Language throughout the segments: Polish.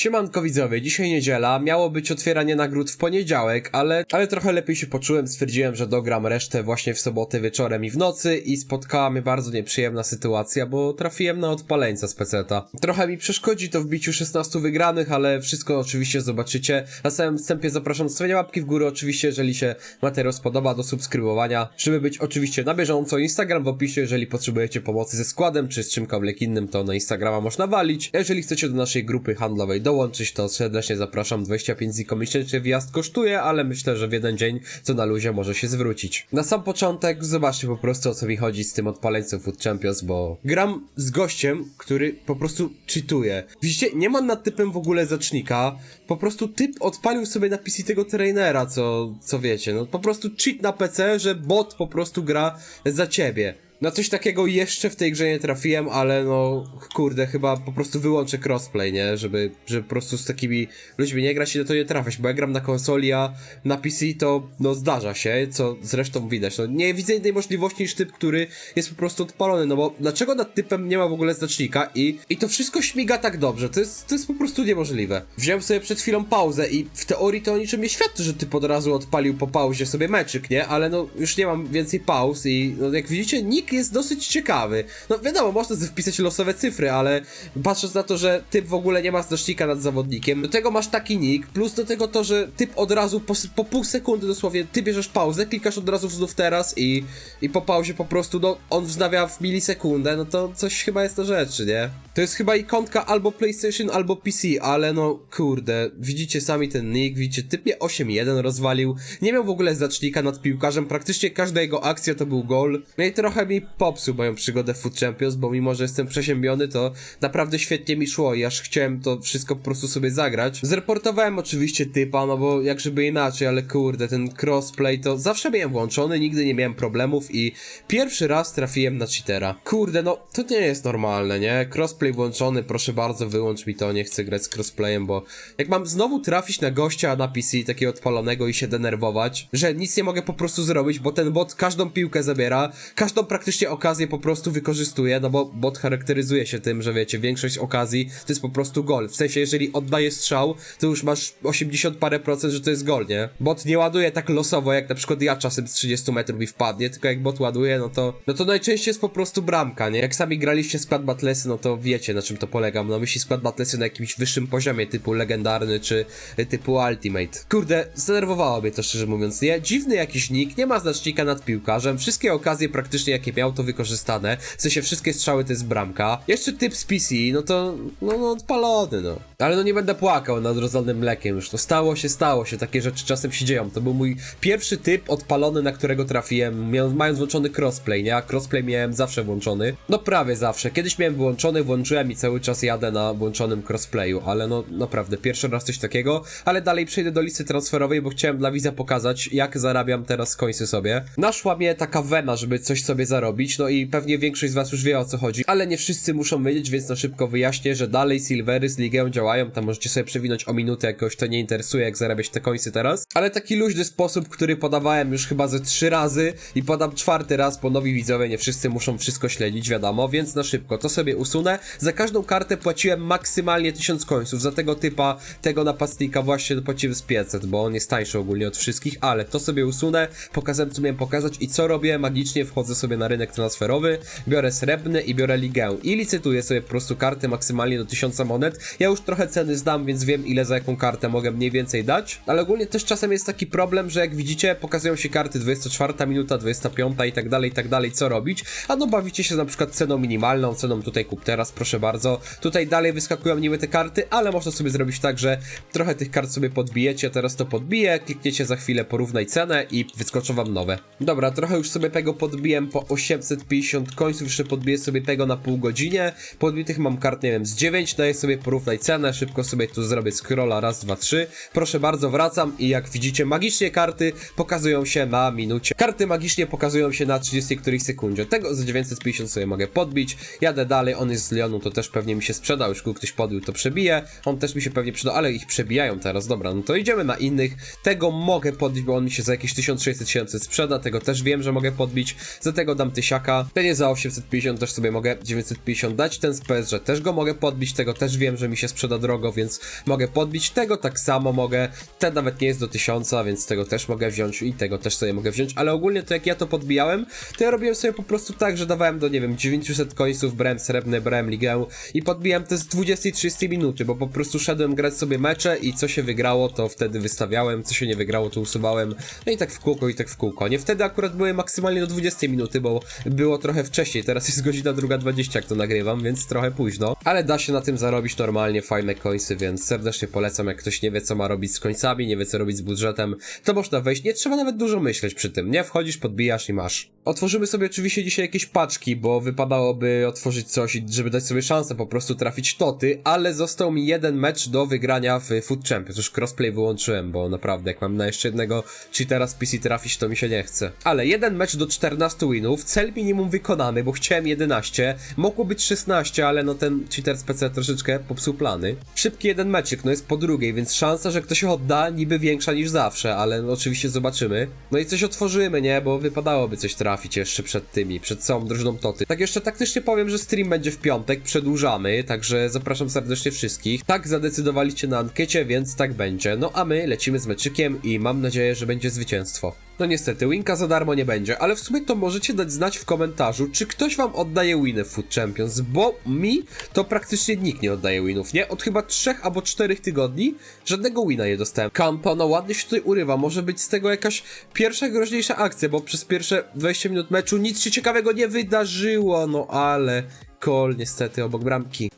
Siemanko widzowie, dzisiaj niedziela, miało być otwieranie nagród w poniedziałek, ale, ale trochę lepiej się poczułem, stwierdziłem, że dogram resztę właśnie w sobotę wieczorem i w nocy i spotkała mnie bardzo nieprzyjemna sytuacja, bo trafiłem na odpaleńca z peceta. Trochę mi przeszkodzi to w biciu 16 wygranych, ale wszystko oczywiście zobaczycie. Na samym wstępie zapraszam do stawienia łapki w górę, oczywiście jeżeli się materiał spodoba, do subskrybowania, żeby być oczywiście na bieżąco. Instagram w opisie, jeżeli potrzebujecie pomocy ze składem, czy z czymkolwiek innym, to na Instagrama można walić. Jeżeli chcecie do naszej grupy handlowej dołączyć, to serdecznie zapraszam. 25 ziko miesięcznie wjazd kosztuje, ale myślę, że w jeden dzień co na luzie może się zwrócić. Na sam początek zobaczcie po prostu o co mi chodzi z tym odpaleńcem Food Champions, bo gram z gościem, który po prostu cheatuje. Widzicie, nie ma nad typem w ogóle zacznika, po prostu typ odpalił sobie na PC tego trainera, co, co wiecie, no po prostu cheat na PC, że bot po prostu gra za ciebie. Na coś takiego jeszcze w tej grze nie trafiłem, ale no kurde, chyba po prostu wyłączę crossplay, nie? Żeby, żeby po prostu z takimi ludźmi nie grać i na to nie trafiać, bo ja gram na konsoli, a na PC to no zdarza się, co zresztą widać. No nie widzę innej możliwości niż typ, który jest po prostu odpalony, no bo dlaczego nad typem nie ma w ogóle znacznika i, i to wszystko śmiga tak dobrze, to jest, to jest po prostu niemożliwe. Wziąłem sobie przed chwilą pauzę i w teorii to o niczym nie świadczy, że typ od razu odpalił po pauzie sobie meczyk, nie? Ale no już nie mam więcej pauz i no jak widzicie, jest dosyć ciekawy. No wiadomo, można wpisać losowe cyfry, ale patrząc na to, że typ w ogóle nie ma znacznika nad zawodnikiem, do tego masz taki nick, plus do tego to, że typ od razu po, po pół sekundy dosłownie, ty bierzesz pauzę, klikasz od razu znów teraz i, i po pauzie po prostu, no on wznawia w milisekundę, no to coś chyba jest na rzeczy, nie? To jest chyba ikonka albo PlayStation, albo PC, ale no kurde, widzicie sami ten nick, widzicie, typ mnie 8-1 rozwalił, nie miał w ogóle zacznika nad piłkarzem, praktycznie każda jego akcja to był gol, no i trochę mi popsuł moją przygodę Food Champions, bo mimo, że jestem przeziębiony, to naprawdę świetnie mi szło i aż chciałem to wszystko po prostu sobie zagrać. Zreportowałem oczywiście typa, no bo jak żeby inaczej, ale kurde, ten crossplay to zawsze miałem włączony, nigdy nie miałem problemów i pierwszy raz trafiłem na cheatera. Kurde, no to nie jest normalne, nie? Crossplay włączony, proszę bardzo, wyłącz mi to, nie chcę grać z crossplayem, bo jak mam znowu trafić na gościa na PC, takiego odpalonego i się denerwować, że nic nie mogę po prostu zrobić, bo ten bot każdą piłkę zabiera, każdą praktycznie okazję po prostu wykorzystuje, no bo bot charakteryzuje się tym, że wiecie, większość okazji to jest po prostu gol. W sensie, jeżeli oddaje strzał, to już masz 80 parę procent, że to jest gol, nie? Bot nie ładuje tak losowo, jak na przykład ja czasem z 30 metrów i wpadnie, tylko jak bot ładuje, no to, no to najczęściej jest po prostu bramka, nie? Jak sami graliście skład Battlesy, no to wiecie, na czym to polega. No myśli skład Battlesy na jakimś wyższym poziomie, typu legendarny, czy y, typu Ultimate. Kurde, zdenerwowało mnie to szczerze mówiąc, nie? Dziwny jakiś nick, nie ma znacznika nad piłkarzem, wszystkie okazje praktycznie jakie miał to wykorzystane, w sensie wszystkie strzały to jest bramka. Jeszcze typ z PC, no to, no, no odpalony, no. Ale no nie będę płakał nad rozlanym mlekiem już, to stało się, stało się, takie rzeczy czasem się dzieją. To był mój pierwszy typ odpalony, na którego trafiłem, mając włączony crossplay, nie? A crossplay miałem zawsze włączony. No prawie zawsze. Kiedyś miałem włączony, włączyłem i cały czas jadę na włączonym crossplayu, ale no naprawdę, pierwszy raz coś takiego, ale dalej przejdę do listy transferowej, bo chciałem dla widza pokazać, jak zarabiam teraz końcy sobie. Naszła mnie taka wena, żeby coś sobie zarobić, no i pewnie większość z was już wie o co chodzi, ale nie wszyscy muszą wiedzieć, więc na szybko wyjaśnię, że dalej Silvery z Ligą działają, tam możecie sobie przewinąć o minutę, jakoś to nie interesuje, jak zarabiać te końce teraz, ale taki luźny sposób, który podawałem już chyba ze trzy razy i podam czwarty raz, bo nowi widzowie nie wszyscy muszą wszystko śledzić, wiadomo, więc na szybko to sobie usunę. Za każdą kartę płaciłem maksymalnie 1000 końców, za tego typa, tego napastnika właśnie płaciłem z 500, bo on jest tańszy ogólnie od wszystkich, ale to sobie usunę, pokazałem co miałem pokazać i co robię, magicznie wchodzę sobie na rynek transferowy, biorę srebrny i biorę ligę i licytuję sobie po prostu karty maksymalnie do 1000 monet. Ja już trochę ceny zdam, więc wiem ile za jaką kartę mogę mniej więcej dać, ale ogólnie też czasem jest taki problem, że jak widzicie pokazują się karty 24 minuta, 25 i tak dalej, i tak dalej, co robić, a no bawicie się na przykład ceną minimalną, ceną tutaj kup teraz, proszę bardzo. Tutaj dalej wyskakują niby te karty, ale można sobie zrobić tak, że trochę tych kart sobie podbijecie, teraz to podbiję, klikniecie za chwilę porównaj cenę i wyskoczą wam nowe. Dobra, trochę już sobie tego podbiłem po 850 końców, jeszcze podbiję sobie tego na pół godzinie. Podbitych mam kart, nie wiem, z 9, daję sobie porównaj cenę, szybko sobie tu zrobię scrolla, raz, dwa, trzy. Proszę bardzo, wracam i jak widzicie, magicznie karty pokazują się na minucie. Karty magicznie pokazują się na 30 którejś sekundzie. Tego za 950 sobie mogę podbić. Jadę dalej, on jest z Lyonu, to też pewnie mi się sprzeda, już go ktoś podbił, to przebije. On też mi się pewnie przyda, ale ich przebijają teraz, dobra, no to idziemy na innych. Tego mogę podbić, bo on mi się za jakieś 1600-700 sprzeda, tego też wiem, że mogę podbić. Za tego dam tysiaka, ten jest za 850, też sobie mogę 950 dać, ten z PSG też go mogę podbić, tego też wiem, że mi się sprzeda drogo, więc mogę podbić, tego tak samo mogę, ten nawet nie jest do 1000, więc tego też mogę wziąć i tego też sobie mogę wziąć, ale ogólnie to jak ja to podbijałem, to ja robiłem sobie po prostu tak, że dawałem do, nie wiem, 900 końców, brałem srebrny, brałem ligę i podbijałem te z 20-30 minuty, bo po prostu szedłem grać sobie mecze i co się wygrało, to wtedy wystawiałem, co się nie wygrało, to usuwałem, no i tak w kółko, i tak w kółko. Nie wtedy akurat były maksymalnie do 20 minuty, bo było trochę wcześniej, teraz jest godzina druga 20, jak to nagrywam, więc trochę późno, ale da się na tym zarobić normalnie fajne więc serdecznie polecam, jak ktoś nie wie, co ma robić z końcami, nie wie, co robić z budżetem, to można wejść, nie trzeba nawet dużo myśleć przy tym, nie? Wchodzisz, podbijasz i masz. Otworzymy sobie oczywiście dzisiaj jakieś paczki, bo wypadałoby otworzyć coś, żeby dać sobie szansę po prostu trafić toty, ale został mi jeden mecz do wygrania w Food Champions. Już crossplay wyłączyłem, bo naprawdę jak mam na jeszcze jednego cheatera z PC trafić, to mi się nie chce. Ale jeden mecz do 14 winów, cel minimum wykonany, bo chciałem 11, mogło być 16, ale no ten cheater PC troszeczkę popsuł plany. Szybki jeden meczyk, no jest po drugiej, więc szansa, że ktoś odda niby większa niż zawsze, ale no oczywiście zobaczymy. No i coś otworzymy, nie? Bo wypadałoby coś trafić jeszcze przed tymi, przed całą drużyną Toty. Tak jeszcze taktycznie powiem, że stream będzie w piątek, przedłużamy, także zapraszam serdecznie wszystkich. Tak zadecydowaliście na ankiecie, więc tak będzie. No a my lecimy z meczykiem i mam nadzieję, że będzie zwycięstwo. No niestety, winka za darmo nie będzie, ale w sumie to możecie dać znać w komentarzu, czy ktoś wam oddaje winy w Food Champions, bo mi to praktycznie nikt nie oddaje winów, nie? Od chyba 3 albo 4 tygodni żadnego wina nie dostałem. Kampa, no ładnie się tutaj urywa, może być z tego jakaś pierwsza groźniejsza akcja, bo przez pierwsze 20 minut meczu nic się ciekawego nie wydarzyło, no ale... Kol niestety obok bramki.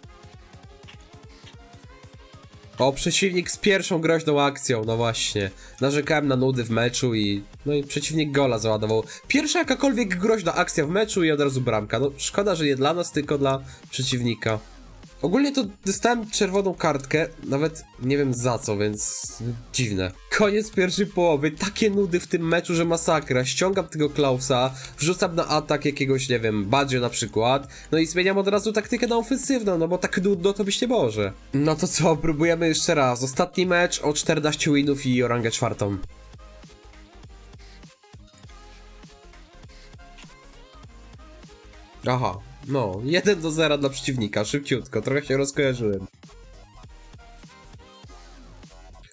O, przeciwnik z pierwszą groźną akcją, no właśnie. Narzekałem na nudy w meczu i... No i przeciwnik gola załadował. Pierwsza jakakolwiek groźna akcja w meczu i od razu bramka. No szkoda, że nie dla nas, tylko dla przeciwnika. Ogólnie to dostałem czerwoną kartkę, nawet nie wiem za co, więc dziwne. Koniec pierwszej połowy, takie nudy w tym meczu, że masakra. Ściągam tego Klausa, wrzucam na atak jakiegoś, nie wiem, Badzie na przykład, no i zmieniam od razu taktykę na ofensywną, no bo tak nudno to byś nie może. No to co, próbujemy jeszcze raz. Ostatni mecz o 14 winów i orangę czwartą. Aha, no, 1 do 0 dla przeciwnika, szybciutko, trochę się rozkojarzyłem.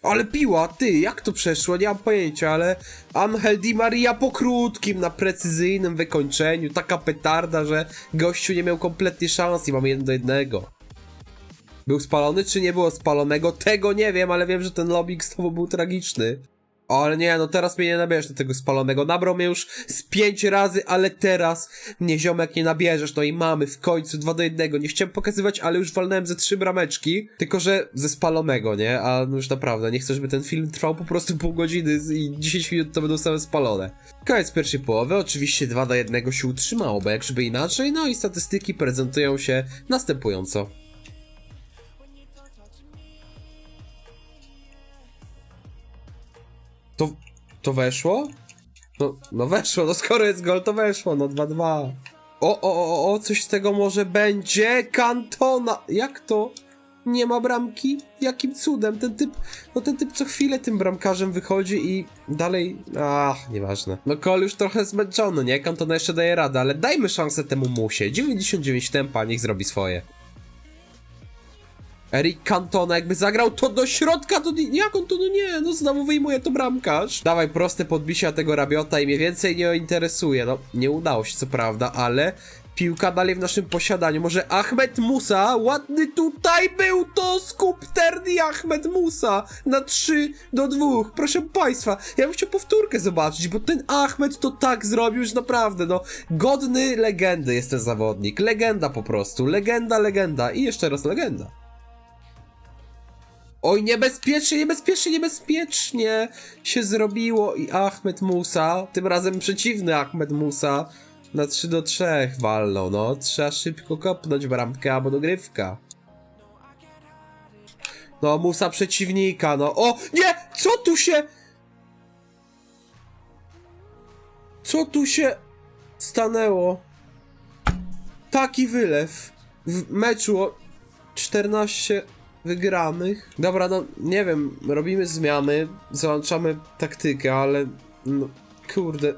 Ale piła, ty, jak to przeszło? Nie mam pojęcia, ale Angel Di Maria po krótkim, na precyzyjnym wykończeniu, taka petarda, że gościu nie miał kompletnie szans i mamy jeden do jednego. Był spalony, czy nie było spalonego? Tego nie wiem, ale wiem, że ten lobbying z tobą był tragiczny. O, ale nie, no teraz mnie nie nabierzesz do tego spalonego. Nabrał mnie już z pięć razy, ale teraz mnie ziomek nie nabierzesz. No i mamy w końcu dwa do jednego. Nie chciałem pokazywać, ale już walnąłem ze trzy brameczki. Tylko, że ze spalonego, nie? A no już naprawdę, nie chcę, żeby ten film trwał po prostu pół godziny i 10 minut to będą same spalone. Koniec pierwszej połowy, oczywiście 2 do 1 się utrzymało, bo jak żeby inaczej, no i statystyki prezentują się następująco. To, to weszło? No, no weszło, no skoro jest gol, to weszło, no 2-2. O, o, o, o, coś z tego może będzie. Kantona! Jak to? Nie ma bramki? Jakim cudem? Ten typ, no ten typ co chwilę tym bramkarzem wychodzi i dalej... Ach, nieważne. No Kol już trochę zmęczony, nie? Kantona jeszcze daje radę, ale dajmy szansę temu musie. 99 tempa, niech zrobi swoje. Eric Cantona jakby zagrał to do środka, to nie, jak on to, no nie, no znowu wyjmuje to bramkarz. Dawaj proste podbicia tego Rabiota i mnie więcej nie interesuje, no nie udało się co prawda, ale piłka dalej w naszym posiadaniu, może Ahmed Musa, ładny tutaj był to skupterny Ahmed Musa na 3 do 2, proszę państwa, ja bym chciał powtórkę zobaczyć, bo ten Ahmed to tak zrobił, że naprawdę, no, godny legendy jest ten zawodnik, legenda po prostu, legenda, legenda i jeszcze raz legenda. Oj, niebezpiecznie, niebezpiecznie, niebezpiecznie się zrobiło i Ahmed Musa, tym razem przeciwny Ahmed Musa, na 3 do 3 walnął, no. Trzeba szybko kopnąć bramkę albo dogrywka. No, Musa przeciwnika, no. O, nie! Co tu się... Co tu się stanęło? Taki wylew w meczu o 14 wygranych. Dobra, no nie wiem, robimy zmiany, załączamy taktykę, ale no kurde,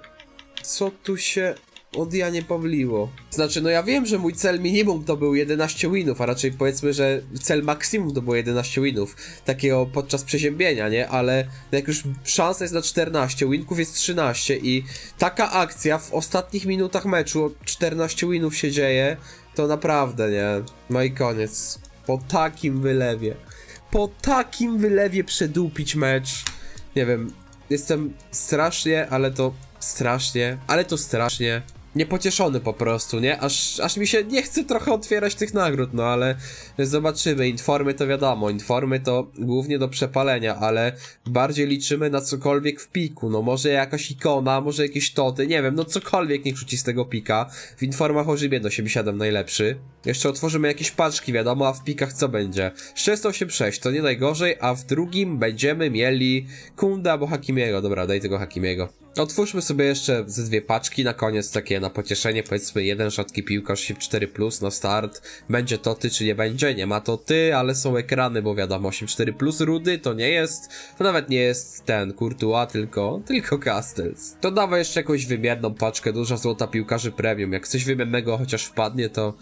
co tu się od ja nie powliło. Znaczy, no ja wiem, że mój cel minimum to był 11 winów, a raczej powiedzmy, że cel maksimum to było 11 winów. Takiego podczas przeziębienia, nie? Ale jak już szansa jest na 14, winków jest 13 i taka akcja w ostatnich minutach meczu, o 14 winów się dzieje, to naprawdę, nie? No i koniec. Po takim wylewie. Po takim wylewie przedupić mecz. Nie wiem, jestem strasznie, ale to strasznie, ale to strasznie niepocieszony po prostu, nie? Aż, aż mi się nie chce trochę otwierać tych nagród, no ale zobaczymy. Informy to wiadomo, informy to głównie do przepalenia, ale bardziej liczymy na cokolwiek w piku. No może jakaś ikona, może jakieś toty, nie wiem, no cokolwiek niech rzuci z tego pika. W informach o Rzymie do 7 najlepszy. Jeszcze otworzymy jakieś paczki, wiadomo, a w pikach co będzie? 686 to nie najgorzej, a w drugim będziemy mieli Kunda albo Hakimiego. Dobra, daj tego Hakimiego. Otwórzmy sobie jeszcze ze dwie paczki na koniec, takie na pocieszenie, powiedzmy jeden rzadki piłkarz 4 plus na start. Będzie to ty czy nie będzie? Nie ma to ty, ale są ekrany, bo wiadomo 8.4 plus rudy to nie jest, to nawet nie jest ten Courtois, tylko, tylko Castells. To dawaj jeszcze jakąś wymierną paczkę, duża złota piłkarzy premium. Jak coś wymiennego chociaż wpadnie, to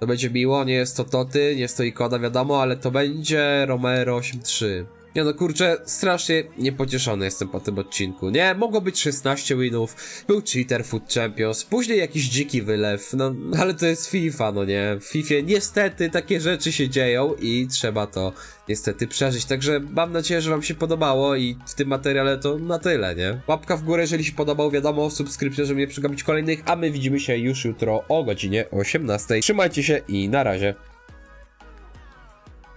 to będzie miło, nie jest to Toty, nie jest to ikona, wiadomo, ale to będzie Romero 8.3. Nie no kurczę, strasznie niepocieszony jestem po tym odcinku. Nie, mogło być 16 winów, był cheater Food Champions, później jakiś dziki wylew, no ale to jest FIFA, no nie. W FIFA niestety takie rzeczy się dzieją i trzeba to niestety przeżyć. Także mam nadzieję, że wam się podobało i w tym materiale to na tyle, nie? Łapka w górę, jeżeli się podobał, wiadomo, subskrypcja, żeby nie przegapić kolejnych, a my widzimy się już jutro o godzinie 18. Trzymajcie się i na razie.